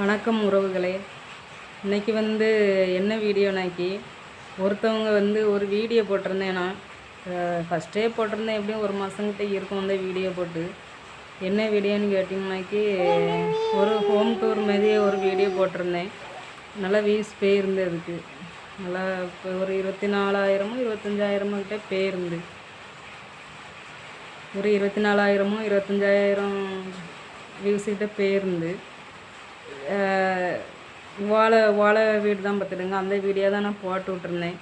வணக்கம் உறவுகளே. இன்றைக்கி வந்து என்ன வீடியோனாக்கி ஒருத்தவங்க வந்து ஒரு வீடியோ போட்டிருந்தேன் நான் ஃபஸ்ட்டே போட்டிருந்தேன் எப்படியும் ஒரு மாதங்கிட்ட இருக்கும் அந்த வீடியோ போட்டு. என்ன வீடியோன்னு கேட்டிங்கனாக்கி ஒரு ஹோம் டூர் மாதிரியே ஒரு வீடியோ போட்டிருந்தேன். நல்லா வியூஸ் போயிருந்து அதுக்கு. நல்லா இப்போ ஒரு இருபத்தி நாலாயிரமோ இருபத்தஞ்சாயிரமோ கிட்டே போயிருந்து ஒரு இருபத்தி நாலாயிரமோ இருபத்தஞ்சாயிரம் வியூஸ் கிட்ட வாழை வாழை வீடு தான் பார்த்துடுங்க. அந்த வீடியோ தான் நான் போட்டு விட்ருந்தேன்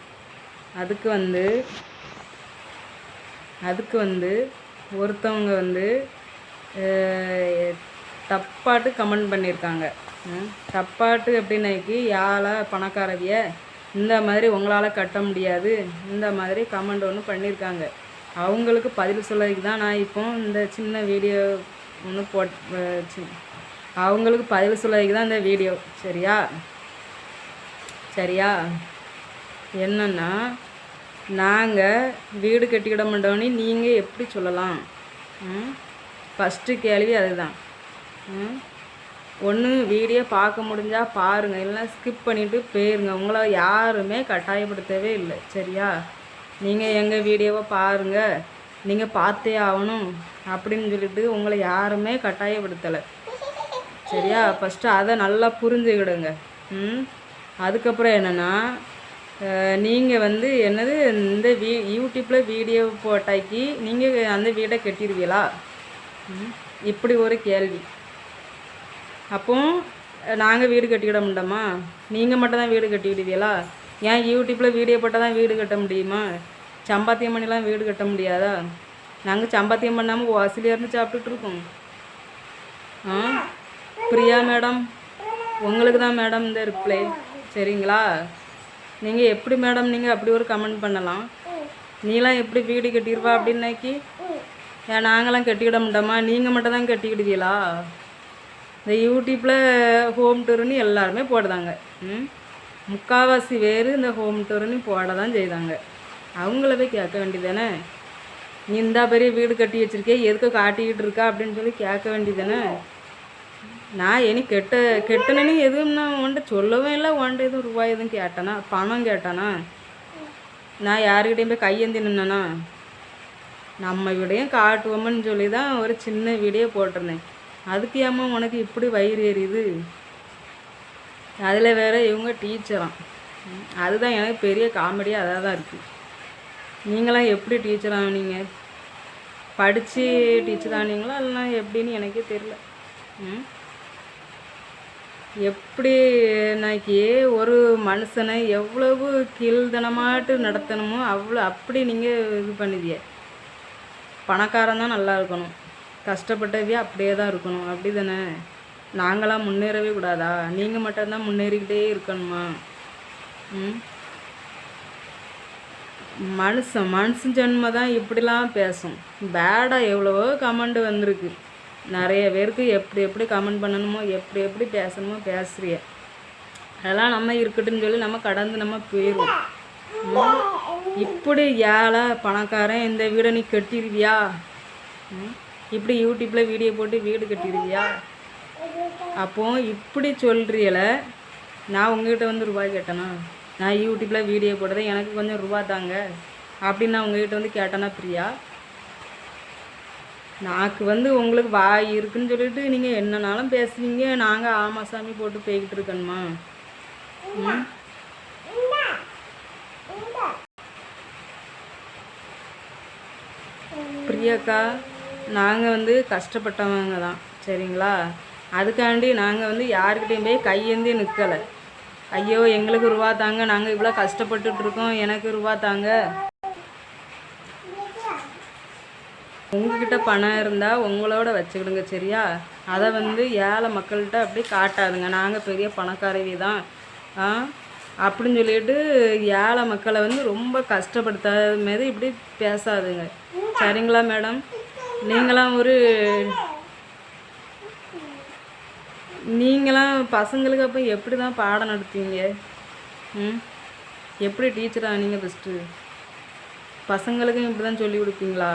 அதுக்கு வந்து அதுக்கு வந்து ஒருத்தவங்க வந்து தப்பாட்டு கமெண்ட் பண்ணியிருக்காங்க. தப்பாட்டு எப்படின்னாக்கி யாழை பணக்காரவிய இந்த மாதிரி உங்களால் கட்ட முடியாது. இந்த மாதிரி கமெண்ட் ஒன்று பண்ணியிருக்காங்க. அவங்களுக்கு பதில் சொல்லதுக்கு தான் நான் இப்போ இந்த சின்ன வீடியோ ஒன்று போட் சி- அவங்களுக்கு பதில் சொல்லதுக்கு தான் இந்த வீடியோ. சரியா? சரியா? என்னன்னா நாங்கள் வீடு கட்டிக்கிட மாட்டோன்னு நீங்கள் எப்படி சொல்லலாம்? ஃபஸ்ட்டு கேள்வி அதுதான். ஒன்று வீடியோ பார்க்க முடிஞ்சால் பாருங்கள் இல்லைன்னா ஸ்கிப் பண்ணிவிட்டு போயிருங்க. உங்களை யாருமே கட்டாயப்படுத்தவே இல்லை. சரியா? நீங்கள் எங்கள் வீடியோவை பாருங்கள் நீங்கள் பார்த்தே ஆகணும். அப்படின்னு சொல்லிட்டு உங்களை யாருமே கட்டாயப்படுத்தலை. சரியா? ஃபஸ்ட்டு அதை நல்லா புரிஞ்சுக்கிடுங்க. ம்? அதுக்கப்புறம் என்னென்னா நீங்கள் வந்து என்னது இந்த வீ யூடியூப்பில் வீடியோ போட்டாக்கி நீங்கள் அந்த வீடை கட்டிடுவீங்களா ம்? இப்படி ஒரு கேள்வி. அப்போ நாங்கள் வீடு கட்டிக்கிட மாட்டோமா நீங்கள் மட்டும் தான் வீடு கட்டிக்கிடுவீங்களா ஏன் யூடியூப்பில் வீடியோ போட்டால் தான் வீடு கட்ட முடியுமா? சம்பாத்தியம் பண்ணிலாம் வீடு கட்ட முடியாதா? நாங்கள் சம்பாத்தியம் பண்ணாமல் வாசலியாக இருந்து சாப்பிட்டுட்டு இருக்கோம். ஆ? பிரியா மேடம் உங்களுக்கு தான் மேடம் இந்த ரிப்ளை சரிங்களா? நீங்கள் எப்படி மேடம் நீங்கள் அப்படி ஒரு கமெண்ட் பண்ணலாம். நீலாம் எப்படி வீடு கட்டிடுவா அப்படின்னாக்கி ஏன் நாங்களாம் கட்டிக்கிட மாட்டோமா? நீங்கள் மட்டும் தான் கட்டிக்கிடுவீங்களா இந்த யூடியூப்பில் ஹோம் டூருன்னு எல்லாருமே போடுதாங்க. ம்? முக்கால்வாசி பேர் இந்த ஹோம் டூருன்னு போட தான் செய்தாங்க. அவங்கள போய் கேட்க வேண்டியதானே நீ இந்த பெரிய வீடு கட்டி வச்சுருக்கே எதுக்கு காட்டிக்கிட்டு இருக்கா அப்படின்னு சொல்லி கேட்க வேண்டியதானே நான் இனி கெட்ட கெட்டனு எதுவும் நான் உன்ட்ட சொல்லவும் இல்லை. உன்ட்ட எதுவும் ரூபாய் எதுவும் கேட்டானா? பணம் கேட்டானா? நான் யாருக்கிட்டையும் போய் கையேந்தி நின்னேனா? நம்ம வீடையும் காட்டுவோம்னு சொல்லி தான் ஒரு சின்ன வீடியோ போட்டிருந்தேன். அதுக்கு ஏம்மா உனக்கு இப்படி வயிறு எரியுது? அதில் வேற இவங்க டீச்சராம் அதுதான் எனக்கு பெரிய காமெடியாக அதாக தான் இருக்குது நீங்களாம் எப்படி டீச்சர் ஆனீங்க? படித்து டீச்சர் ஆனீங்களா? இல்லைனா எப்படின்னு எனக்கே தெரில ம்? எப்படி நாக்கி ஒரு மனுஷனை எவ்வளவு கீழ்தனமாட்டு நடத்தணுமோ அவ்வளோ அப்படி நீங்கள் இது பண்ணுதியே. பணக்காரன் தான் நல்லா இருக்கணும். கஷ்டப்பட்டவே அப்படியே தான் இருக்கணும். அப்படி தானே? நாங்களாம் முன்னேறவே கூடாதா? நீங்கள் மட்டும்தான் முன்னேறிக்கிட்டே இருக்கணுமா? ம்? மனுஷன் மனுஷன் ஜென்ம தான் இப்படிலாம் பேசும். பேடாக எவ்வளவோ கமெண்ட் வந்திருக்கு. நிறைய பேருக்கு எப்படி எப்படி கமெண்ட் பண்ணணுமோ எப்படி எப்படி பேசணுமோ பேசுறிய. அதெல்லாம் நம்ம இருக்கட்டும்னு சொல்லி நம்ம கடந்து நம்ம போயிடுவோம். இப்படி ஏழை பணக்காரன் இந்த வீடை நீ கட்டிடுவியா இப்படி யூடியூப்பில் வீடியோ போட்டு வீடு கட்டிடுவியா அப்போ இப்படி சொல்கிறீல நான் உங்ககிட்ட வந்து ரூபாய் கேட்டேனா? நான் யூடியூப்பில் வீடியோ போட்டதை எனக்கு கொஞ்சம் ரூபா தாங்க. அப்படின்னு நான் உங்ககிட்ட வந்து கேட்டேனா பிரியா? நாக்கு வந்து உங்களுக்கு வாய் இருக்குன்னு சொல்லிட்டு நீங்கள் என்னனாலும் பேசுவீங்க. நாங்கள் ஆமா சாமி போட்டு போய்கிட்டு இருக்கணுமா? பிரியாக்கா நாங்கள் வந்து கஷ்டப்பட்டவங்க தான். சரிங்களா? அதுக்காண்டி நாங்கள் வந்து யாருக்கிட்டையும் போய் கையேந்தி நிற்கலை ஐயோ எங்களுக்கு ரூபா தாங்க. நாங்கள் இவ்வளோ கஷ்டப்பட்டுட்டு இருக்கோம். எனக்கு ரூபா தாங்க உங்ககிட்ட பணம் இருந்தால் உங்களோட வச்சுக்கிடுங்க சரியா? அதை வந்து ஏழை மக்கள்கிட்ட அப்படியே காட்டாதுங்க. நாங்கள் பெரிய பணக்காரவி தான். ஆ? அப்படின்னு சொல்லிட்டு ஏழை மக்களை வந்து ரொம்ப கஷ்டப்படுத்தாத மாரி இப்படி பேசாதுங்க. சரிங்களா மேடம்? நீங்களாம் ஒரு நீங்களாம் பசங்களுக்கு அப்போ எப்படி தான் பாடம் நடத்துவீங்க? ம்? எப்படி டீச்சராக நீங்கள் ஃபஸ்ட்டு பசங்களுக்கும் இப்படி தான் சொல்லி கொடுப்பீங்களா?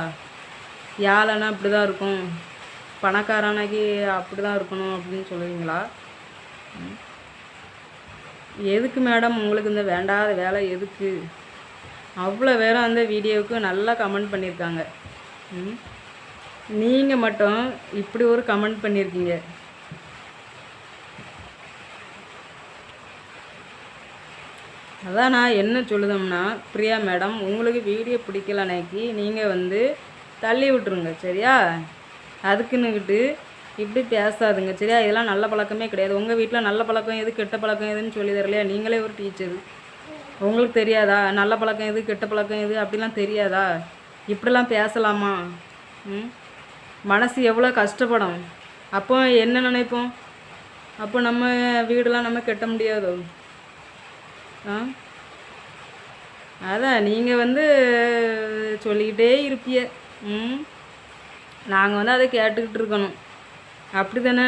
ஏழைனா இப்படி தான் இருக்கும். பணக்காரனாக்கி அப்படி தான் இருக்கணும் அப்படின்னு சொல்லுவீங்களா? எதுக்கு மேடம் உங்களுக்கு இந்த வேண்டாத வேலை எதுக்கு? அவ்வளோ பேரும் அந்த வீடியோவுக்கு நல்லா கமெண்ட் பண்ணியிருக்காங்க. ம்? நீங்கள் மட்டும் இப்படி ஒரு கமெண்ட் பண்ணியிருக்கீங்க. அதான் நான் என்ன சொல்லுதோம்னா பிரியா மேடம் உங்களுக்கு வீடியோ பிடிக்கலனாக்கி நீங்கள் வந்து தள்ளி விட்டுருங்க சரியா? அதுக்குன்னுக்கிட்டு இப்படி பேசாதுங்க சரியா? இதெல்லாம் நல்ல பழக்கமே கிடையாது. உங்கள் வீட்டில் நல்ல பழக்கம் எது கெட்ட பழக்கம் எதுன்னு சொல்லி தரலையா? நீங்களே ஒரு டீச்சர். உங்களுக்கு தெரியாதா? நல்ல பழக்கம் எது கெட்ட பழக்கம் எது அப்படிலாம் தெரியாதா? இப்படிலாம் பேசலாமா? ம்? மனசு எவ்வளோ கஷ்டப்படும். அப்போ என்ன நினைப்போம்? அப்போ நம்ம வீடெலாம் நம்ம கட்ட முடியாதோ? ஆ? அதான் நீங்கள் வந்து சொல்லிக்கிட்டே இருப்பிய. நாங்கள் வந்து அதை கேட்டுக்கிட்டு இருக்கணும். அப்படி தானே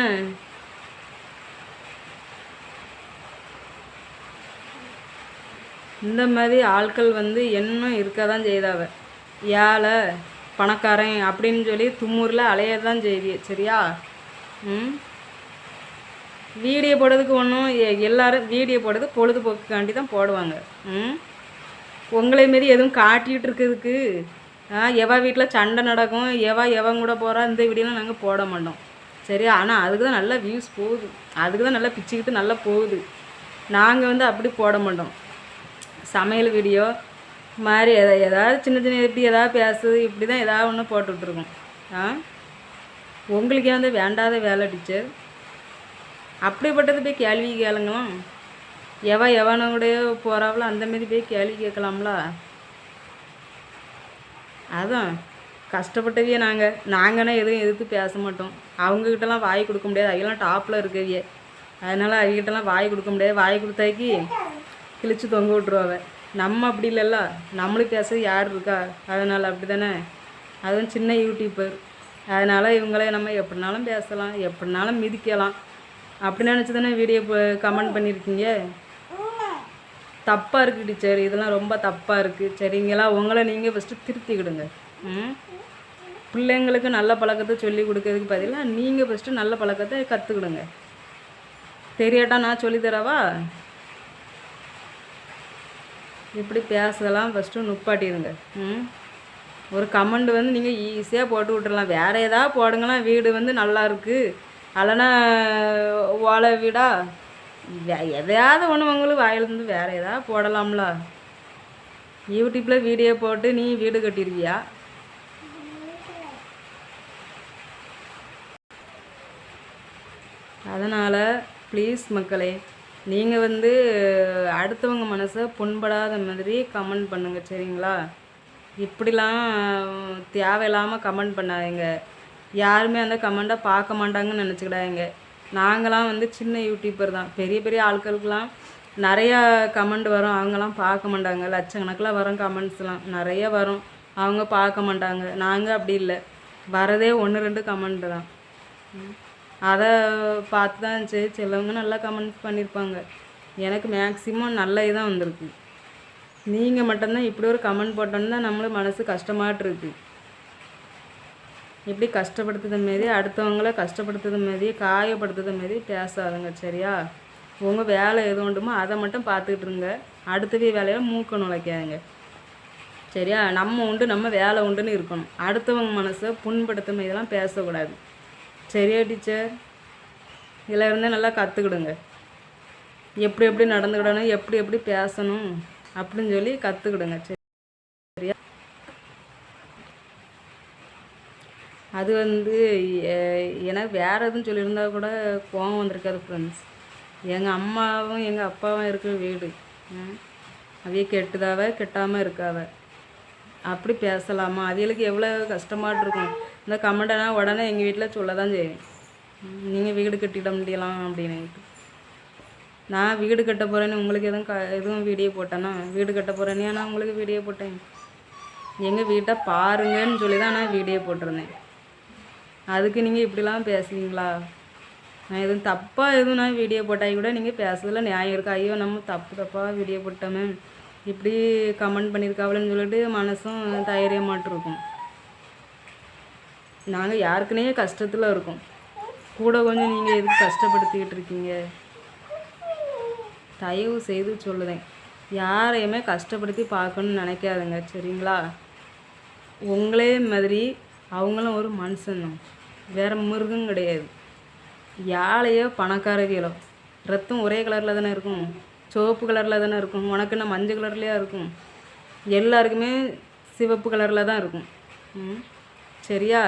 இந்த மாதிரி ஆட்கள் வந்து இன்னும் இருக்க தான் செய்தாவ ஏழை பணக்காரன் அப்படின்னு சொல்லி தும்மூரில் அலைய தான் செய்தி சரியா? ம். வீடியோ போடுறதுக்கு ஒன்றும் எல்லோரும் வீடியோ போடுறது பொழுதுபோக்குக்காண்டி தான் போடுவாங்க. ம். உங்களை மாரி எதுவும் காட்டிகிட்டு இருக்கிறதுக்கு எவா வீட்டில் சண்டை நடக்கும் எவா எவன் கூட போகிறா இந்த வீடியோலாம் நாங்கள் போட மாட்டோம். சரி ஆனால் அதுக்கு தான் நல்லா வியூஸ் போகுது. அதுக்கு தான் நல்லா பிச்சுக்கிட்டு நல்லா போகுது. நாங்கள் வந்து அப்படி போட மாட்டோம். சமையல் வீடியோ மாதிரி எதா ஏதாவது சின்ன சின்ன எப்படி ஏதாவது பேசுது இப்படி தான் ஏதாவது ஒன்று போட்டுட்ருக்கோம் ஆ? உங்களுக்கே வந்து வேண்டாத வேலை டீச்சர் அப்படிப்பட்டது போய் கேள்வி கேளுங்களாம் எவ எவனோடைய போகிறாவளோ அந்தமாரி போய் கேள்வி கேட்கலாம்ல. அதான். கஷ்டப்பட்டவிய நாங்கள் நாங்கன்னா எதுவும் எதிர்த்து பேச மாட்டோம். அவங்கக்கிட்டலாம் வாய் கொடுக்க முடியாது. அவங்களாம் டாப்பில் இருக்கவிய. அதனால் அவங்ககிட்டலாம் வாய் கொடுக்க முடியாது. வாய் கொடுத்தாக்கி கிழிச்சு தொங்க விட்ருவாவ நம்ம அப்படி இல்லைல்ல. நம்மளுக்கு பேச யார் இருக்கா? அதனால் அப்படி தானே அதுவும் சின்ன யூடியூப்பர் அதனால் இவங்களே நம்ம எப்படினாலும் பேசலாம். எப்படினாலும் மிதிக்கலாம். அப்படி நினச்சி தானே வீடியோ கமெண்ட் பண்ணியிருக்கீங்க தப்பாக இருக்குது டீச்சர். இதெல்லாம் ரொம்ப தப்பாக இருக்குது சரிங்களா உங்களை நீங்கள் ஃபஸ்ட்டு திருத்திக்கிடுங்க. ம்? பிள்ளைங்களுக்கு நல்ல பழக்கத்தை சொல்லி கொடுக்கறதுக்கு பதிலாக நீங்கள் ஃபஸ்ட்டு நல்ல பழக்கத்தை கற்றுக்கிடுங்க தெரியாட்டா நான் சொல்லித்தரவா இப்படி பேசலாம் ஃபஸ்ட்டு நுப்பாட்டிடுங்க ம்? ஒரு கமெண்ட் வந்து நீங்கள் ஈஸியாக போட்டு விட்டுறலாம். வேறு ஏதாவது போடுங்களா வீடு வந்து நல்லா இருக்குது அல்லனா ஓலை வீடா? எதையாவது ஒன்று உங்களுக்கு வாயிலிருந்து வேறு ஏதாவது போடலாம்ல. யூடியூப்பில் வீடியோ போட்டு நீ வீடு கட்டியிருக்கியா அதனால் ப்ளீஸ் மக்களே நீங்கள் வந்து அடுத்தவங்க மனசை புண்படாத மாதிரி கமெண்ட் பண்ணுங்கள் சரிங்களா? இப்படிலாம் தேவையில்லாமல் கமெண்ட் பண்ணாதீங்க. யாருமே அந்த கமெண்ட்டை பார்க்க மாட்டாங்கன்னு நினச்சிக்கிடாதீங்க. நாங்களாம் வந்து சின்ன யூடியூப்பர் தான். பெரிய பெரிய ஆட்களுக்கெலாம் நிறையா கமெண்ட் வரும். அவங்களாம் பார்க்க மாட்டாங்க. லட்சக்கணக்கில் வரும் கமெண்ட்ஸ்லாம் நிறைய வரும். அவங்க பார்க்க மாட்டாங்க. நாங்கள் அப்படி இல்லை. வரதே ஒன்று ரெண்டு கமெண்ட் தான். அதை பார்த்து தான் சரி சிலவங்க நல்லா கமெண்ட் பண்ணியிருப்பாங்க. எனக்கு மேக்ஸிமம் நல்ல இதாக வந்திருக்கு. நீங்கள் மட்டும்தான் இப்படி ஒரு கமெண்ட் போட்டோன்னு தான் நம்மளுக்கு மனசு கஷ்டமாட்டு இப்படி கஷ்டப்படுத்துத மாரி அடுத்தவங்கள கஷ்டப்படுத்துத மாரி காயப்படுத்துத மாரி பேசாதுங்க சரியா? உங்கள் வேலை எது உண்டுமோ அதை மட்டும் பார்த்துக்கிட்டு இருங்க. அடுத்தவே வேலையில் மூக்க நுழைக்காதுங்க. சரியா? நம்ம உண்டு நம்ம வேலை உண்டுன்னு இருக்கணும். அடுத்தவங்க மனசை புண்படுத்த இதெல்லாம் பேசக்கூடாது. சரியா டீச்சர்? இதில் இருந்தே நல்லா கற்றுக்கிடுங்க எப்படி எப்படி நடந்துக்கிடணும் எப்படி எப்படி பேசணும் அப்படின்னு சொல்லி கற்றுக்கிடுங்க சரி அது வந்து எனக்கு வேறு எதுவும் சொல்லியிருந்தா கூட கோவம் வந்திருக்காது ஃப்ரெண்ட்ஸ் எங்கள் அம்மாவும் எங்கள் அப்பாவும் இருக்கிற வீடு. அவைய கெட்டுதாவ கெட்டாமல் இருக்காவ. அப்படி பேசலாமா? அவைகளுக்கு எவ்வளோ கஷ்டமாக இருக்கும். இந்த கமெண்டனா உடனே எங்கள் வீட்டில் சொல்ல தான் செய்வேன். நீங்கள் வீடு கட்டிட முடியலாம் அப்படின்னுட்டு. நான் வீடு கட்ட போகிறேன்னு உங்களுக்கு எதுவும் க எதுவும் வீடியோ போட்டேன்னா வீடு கட்ட போகிறேன்னே நான் உங்களுக்கு வீடியோ போட்டேன். எங்கள் வீட்டை பாருங்கன்னு சொல்லி தான் நான் வீடியோ போட்டிருந்தேன். அதுக்கு நீங்கள் இப்படிலாம் பேசுவீங்களா நான் எதுவும் தப்பாக எதுவும் நான் வீடியோ போட்டால் கூட நீங்கள் பேசுறதுல நியாயம் இருக்கா. ஐயோ நம்ம தப்பு தப்பாக வீடியோ போட்டோமே. இப்படி கமெண்ட் பண்ணியிருக்காவலன்னு சொல்லிட்டு மனசும் தைரியமாட்டிருக்கும். நாங்கள் யாருக்குனே கஷ்டத்தில் இருக்கோம். கூட கொஞ்சம் நீங்கள் எதுக்கு கஷ்டப்படுத்திக்கிட்டு இருக்கீங்க? தயவு செய்து சொல்லுதேன். யாரையுமே கஷ்டப்படுத்தி பார்க்கணுன்னு நினைக்காதுங்க. சரிங்களா? உங்களே மாதிரி அவங்களும் ஒரு மனுஷன்தான். வேறு மிருகம் கிடையாது. யாழையோ பணக்காரவியலோ ரத்தம் ஒரே கலரில் தானே இருக்கும். சிவப்பு கலரில் தானே இருக்கும். உனக்கு என்ன மஞ்சள் கலர்லையாக இருக்கும்? எல்லாருக்குமே சிவப்பு கலரில் தான் இருக்கும். ம் சரியா?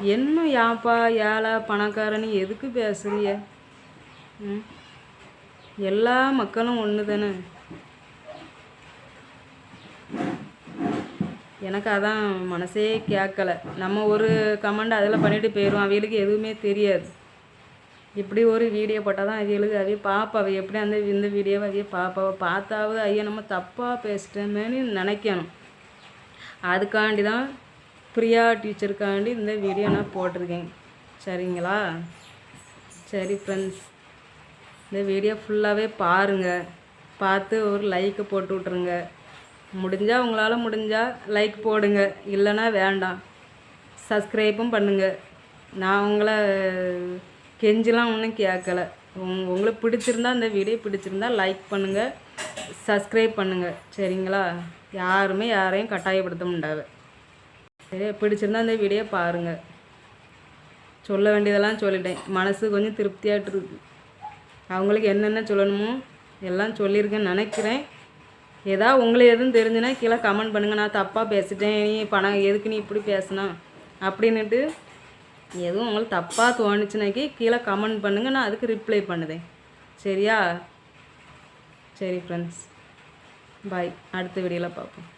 என்ன யாப்பா ஏழை பணக்காரன்னு எதுக்கு பேசுறிய? ம் எல்லா மக்களும் ஒன்று தானே எனக்கு அதான் மனசே கேட்கல. நம்ம ஒரு கமெண்ட் அதில் பண்ணிட்டு போயிடுவோம் அவைகளுக்கு எதுவுமே தெரியாது. இப்படி ஒரு வீடியோ போட்டால் தான் அவைகளுக்கு அவைய பாப்பா அவை எப்படி அந்த இந்த வீடியோவை அவைய பார்ப்பாவை பார்த்தாவது ஐயா நம்ம தப்பாக பேசிட்டோமேன்னு நினைக்கணும். அதுக்காண்டி தான் பிரியா டீச்சருக்காண்டி இந்த வீடியோ நான் போட்டிருக்கேன். சரிங்களா? சரி ஃப்ரெண்ட்ஸ் இந்த வீடியோ ஃபுல்லாகவே பாருங்கள் பார்த்து ஒரு லைக்கை போட்டு விட்ருங்க முடிஞ்சால் உங்களால் முடிஞ்சால் லைக் போடுங்க. இல்லைன்னா வேண்டாம். சப்ஸ்கிரைப்பும் பண்ணுங்கள் நான் உங்களை கெஞ்சலாம் ஒன்றும் கேட்கல உங் உங்களுக்கு பிடிச்சிருந்தா அந்த வீடியோ பிடிச்சிருந்தா லைக் பண்ணுங்கள் சப்ஸ்கிரைப் பண்ணுங்கள் சரிங்களா? யாருமே யாரையும் கட்டாயப்படுத்த முடியாது சரி பிடிச்சிருந்தா இந்த வீடியோ பாருங்கள் சொல்ல வேண்டியதெல்லாம் சொல்லிட்டேன். மனசு கொஞ்சம் திருப்தியாகிட்டு இருக்கு. அவங்களுக்கு என்னென்ன சொல்லணுமோ எல்லாம் சொல்லியிருக்கேன்னு நினைக்கிறேன். ஏதாவது உங்களை எதுவும் தெரிஞ்சுன்னா கீழே கமெண்ட் பண்ணுங்கள் நான் தப்பாக பேசிட்டேன். நீ பணம் எதுக்கு நீ இப்படி பேசினா? அப்படின்னுட்டு எதுவும் உங்களுக்கு தப்பாக தோணுச்சுனாக்கி கீழே கமெண்ட் பண்ணுங்கள் நான் அதுக்கு ரிப்ளை பண்ணுதேன். சரியா? சரி ஃப்ரெண்ட்ஸ் பாய் அடுத்த வீடியோவில் பார்ப்போம்.